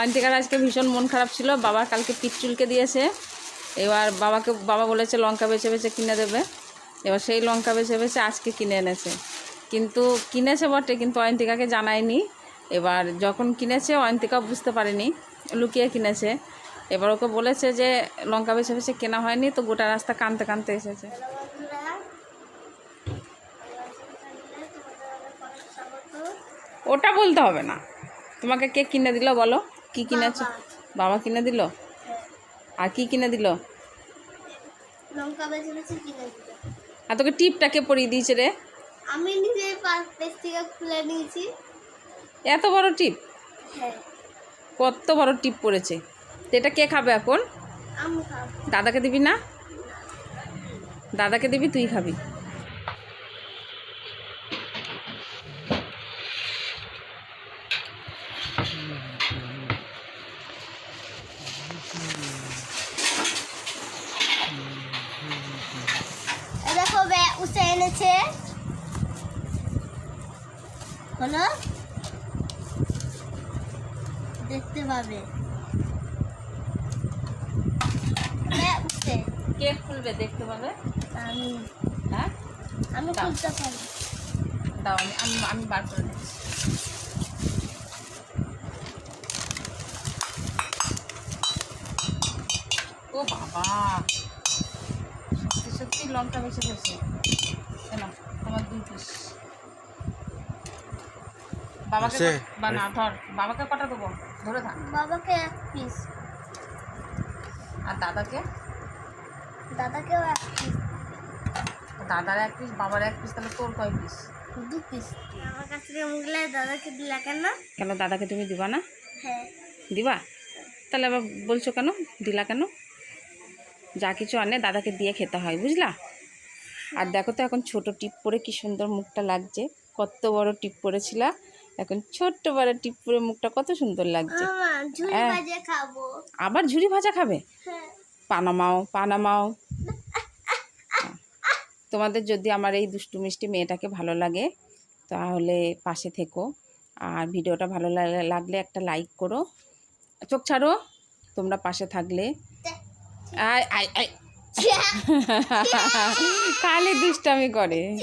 অয়ন্তিকার আজকে ভীষণ মন খারাপ ছিল। বাবা কালকে পিচ্চুলকে দিয়েছে। এবার বাবাকে, বাবা বলেছে লঙ্কা বেছে বেছে কিনে দেবে। এবার সেই লঙ্কা বেছে বেছে আজকে কিনে এনেছে। কিন্তু কিনেছে বটে, কিন্তু অয়ন্তিকাকে জানায়নি। এবার যখন কিনেছে, অয়ন্তিকা বুঝতে পারেনি, লুকিয়ে কিনেছে। এবার ওকে বলেছে যে, লঙ্কা বেছে বেছে কেনা হয়নি, তো গোটা রাস্তা কানতে কানতে এসেছে। ওটা বলতে হবে না। তোমাকে কে কিনে দিল বলো? কি কিনেছে? বাবা কিনে দিল? আর কি কিনে দিল? আর তোকে টিপটা কে পরিয়ে দিয়েছে রে। আমি নিজে পেজ থেকে খুলে নিয়েছি। এত বড় টিপ? হ্যাঁ। কত বড় টিপ পড়েছে। তো এটা কে খাবে এখন? দাদাকে দিবি না? দাদাকে দিবি তুই খাবি এ দেখো বে এনেছে হলো দেখতে পাবে। বে কে খুলবে দেখতে পাবে? আমি। হ্যাঁ? আমি দাও। খুলতে পারি দাও আমি আমি আমি বার করে দিচ্ছি। ও বাবা! সত্যি সত্যি লঙ্কা বেছে গেছে কেন তোমার দুই পিস বাবাকে বা না ধর বাবাকে কটা দেবো? ধরে থাক। বাবাকে এক পিস আর দাদাকে? দাদাকেও এক পিস দাদার এক পিস বাবার এক পিস তাহলে তোর কয় পিস দু পিস আমার কাছ থেকে মুগলাই দাদাকে দিলা কেন? কেন দাদাকে তুমি দিবা না? হ্যাঁ। দিবা? তাহলে আবার বলছো কেন? দিলা কেন? যা কিছু আনে দাদাকে দিয়ে খেতে হয় বুঝলা? আর দেখো তো এখন ছোট টিপ পরে কি সুন্দর মুখটা লাগছে। কত বড় টিপ পরেছিলা। এখন ছোট্ট বড় টিপ পরে মুখটা কত সুন্দর লাগছে। ঝুড়ি হ্যাঁ। আবার ঝুরি ভাজা খাবে? হ্যাঁ। পানামাও পানামাও। তোমাদের যদি আমার এই দুষ্টু মিষ্টি মেয়েটাকে ভালো লাগে তাহলে পাশে থেকো। আর ভিডিওটা ভালো লাগলে একটা লাইক করো। চোখ ছাড়ো তোমরা পাশে থাকলে। আয় আয় আয়। খালি দুষ্টামি করে।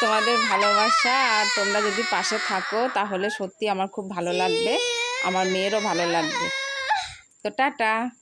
তোমাদের ভালোবাসা, আর তোমরা যদি পাশে থাকো, তাহলে সত্যি আমার খুব ভালো লাগবে। আমার মেয়েরও ভালো লাগবে। তো টাটা।